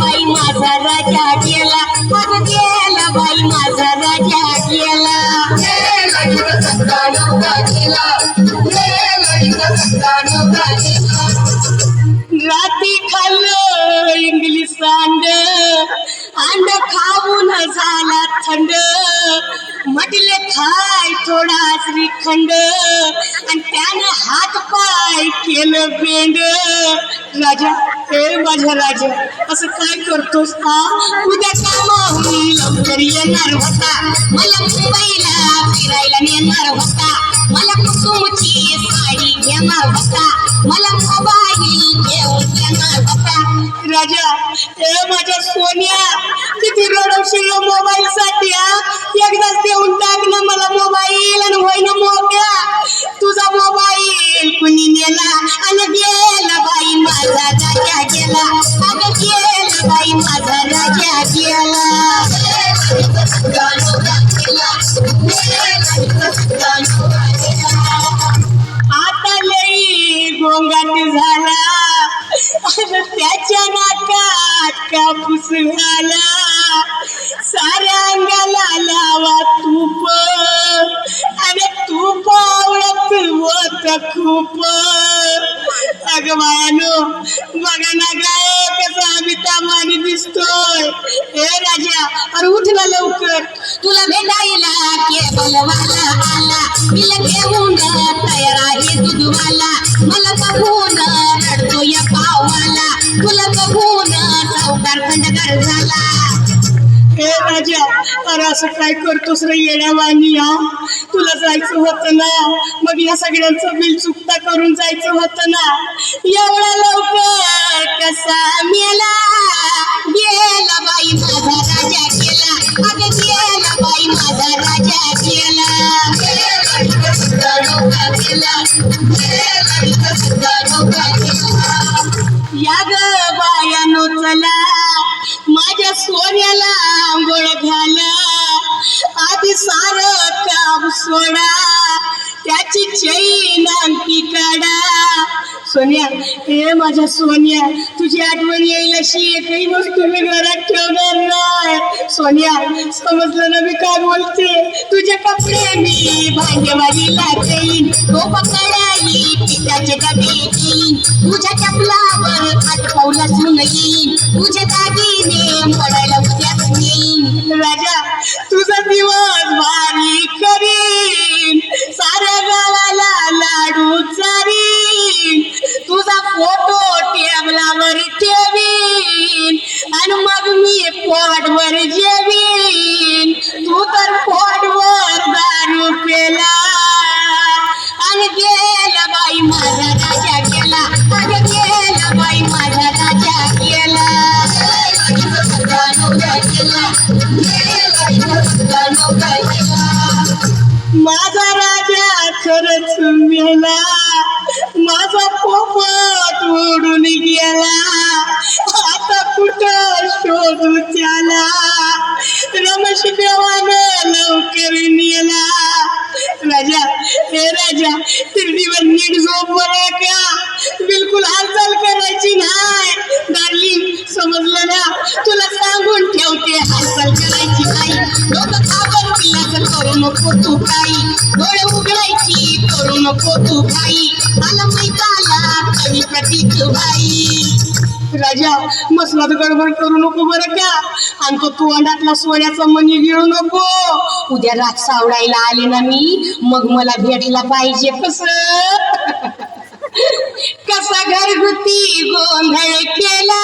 बाई माझा राजा गेला गेला बाई माझा राजा गेला राती खाल्लं इंग्लिश अंड अंड खाऊन झाला थंड. म्हटले पाय थोडा श्रीखंड आणि त्यानं हात पाय केलं बेंड. राजा हे माझ्या राजा असं काय करतोस का उद्या कामाहून लवकर येणार होता. मला मुंबईला फिरायला नेणार होता. मला कुसुमची साडी घेणार होता. मला मोबाईल घेऊन देणार होता. राजा हे माझ्या सोन्या किती रडवशील मोबाईल साठी एकदाच देऊन टाक आता लई गोंगाट झाला. त्याच्या नाकात कापूस झाला. साऱ्या अंगाला लावा तूप. आणि तूप आवडत होत खूप. अगं बघा ना गाय कसा अमिताभाने दिसतोय. हे राजा अरे उठ ना लवकर. तुला भेटायला केवल मला बिल घेऊन तयार आहे दूधवाला. मला बघून रडतो या पावाला. तुला बघून सावकार खंडगर झाला. हे राजा अरे असं काय करतोस रे येड्यावानी हा? तुला जायचं होतं ना? मग या सगळ्यांचं बिल चुकता करून जायचं होतं ना? एवढा लवकर कसा मेला? गेला बाई माझा राजा गेला गेला या ग बायानो चला. माझ्या सोन्याला आंघोळ घाला. आधी सार काम सोडा. त्याची चैन आणखी काढा. सोन्या हे माझ्या सोन्या तुझी आठवण येईल अशी. एकही वस्तू मी घरात ठेवणार नाही. सोन्या समजलं ना मी काय बोलते? तुझे कपडे मी भांडेवालीला देईन तो पकडा. त्याचे डबे तुझ्या चपलावर हात पाऊलासून येईन. तुझे दागिने पडायला उद्याच नेईन राजा तुझा दिवस भारी करीन. साऱ्या गावाला लाडू चारीन. तुझा फोटो टेबलावर ठेवीन. आणि मग मी पोटवर जेवीन. तू तर बाई माझा राजा केला. माझ्या केला बाई माझा राजा केला. माझा राजा खरंच मेला. माझा पोपट उडून गेला. हे राजा तिरडीवर नीट झोप बरं का बिलकुल हालचाल करायची नाही. डार्लिंग समजलं ना? तुला सांगून ठेवते हालचाल करायची नाही. डोकं खाबर पिल्लाचं करू नको तू काही. डोळे उघडायची करू नको तू काही. आला मैदाला कवी प्रतीक बाई राजा मसलात गडबड करू नको बरं का? आणि तो तू अंडातला सोन्याचा मणी गिळू नको. उद्या रात सावडायला आले ना मी मग मला भेटला पाहिजे कस? कसा घरगुती गोंधळ केला?